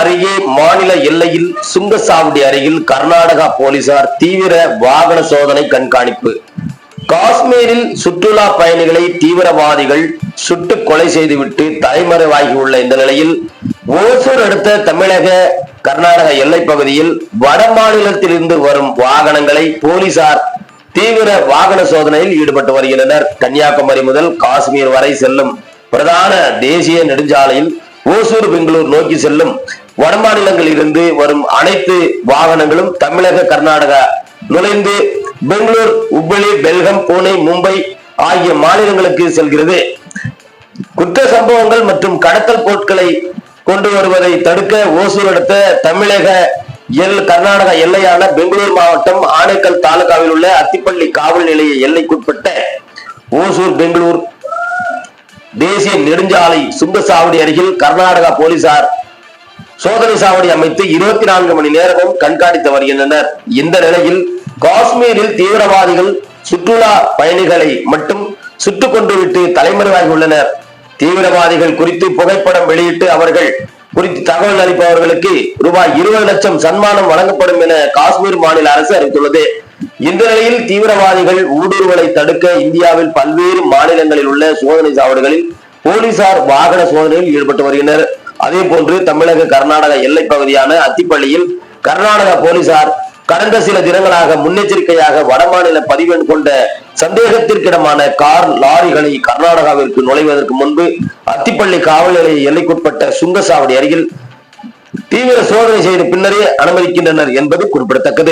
அருகே மாநில எல்லையில் சுங்கசாவடி அருகில் கர்நாடகா போலீசார் தீவிர வாகன சோதனை கண்காணிப்பு. காஷ்மீரில் சுற்றுலா பயணிகளை தீவிரவாதிகள் சுட்டு கொலை செய்துவிட்டு தலைமறைவாகியுள்ள இந்த நிலையில் ஓசூர் அடுத்த தமிழக கர்நாடக எல்லை பகுதியில் வட மாநிலத்திலிருந்து வரும் வாகனங்களை போலீசார் தீவிர வாகன சோதனையில் ஈடுபட்டு வருகின்றனர். கன்னியாகுமரி முதல் காஷ்மீர் வரை செல்லும் பிரதான தேசிய நெடுஞ்சாலையில் ஓசூர் பெங்களூர் நோக்கி செல்லும் வடமாநிலங்களில் இருந்து வரும் அனைத்து வாகனங்களும் தமிழக கர்நாடகா நுழைந்து பெங்களூர் உப்பளி பெல்கம் புனே மும்பை ஆகிய மாநிலங்களுக்கு செல்கிறது. குற்ற சம்பவங்கள் மற்றும் கடத்தல் பொருட்களை கொண்டு வருவதை தடுக்க ஓசூர் அடுத்த தமிழக எல் கர்நாடக எல்லையான பெங்களூர் மாவட்டம் ஆனைக்கல் தாலுகாவில் உள்ள அத்திப்பள்ளி காவல் நிலைய எல்லைக்குட்பட்ட ஓசூர் பெங்களூர் தேசிய நெடுஞ்சாலை சுங்கசாவடி அருகில் கர்நாடகா போலீசார் சோதனை சாவடி அமைத்து இருபத்தி நான்கு மணி நேரமும் கண்காணித்து வருகின்றனர் இந்த நிலையில் காஷ்மீரில் தீவிரவாதிகள் சுற்றுலா பயணிகளை மட்டும் சுட்டுக் கொண்டு விட்டு தலைமறைவாகி உள்ளனர். தீவிரவாதிகள் குறித்து புகைப்படம் வெளியிட்டு அவர்கள் குறித்து தகவல் அளிப்பவர்களுக்கு ரூபாய் இருபது லட்சம் சன்மானம் வழங்கப்படும் என காஷ்மீர் மாநில அரசு அறிவித்துள்ளது. இந்த நிலையில் தீவிரவாதிகள் ஊடுருவலை தடுக்க இந்தியாவில் பல்வேறு மாநிலங்களில் உள்ள சோதனை சாவடிகளில் போலீசார் வாகன சோதனையில் ஈடுபட்டு வருகின்றனர். அதே போன்று தமிழக கர்நாடக எல்லைப் பகுதியான அத்திப்பள்ளியில் கர்நாடக போலீசார் கடந்த சில தினங்களாக முன்னெச்சரிக்கையாக வடமாநில பதிவெண் கொண்ட சந்தேகத்திற்கிடமான கார் லாரிகளை கர்நாடகாவிற்கு நுழைவதற்கு முன்பு அத்திப்பள்ளி காவல் நிலைய எல்லைக்குட்பட்ட சுங்கசாவடி அருகில் தீவிர சோதனை செய்த பின்னரே அனுமதிக்கின்றனர் என்பது குறிப்பிடத்தக்கது.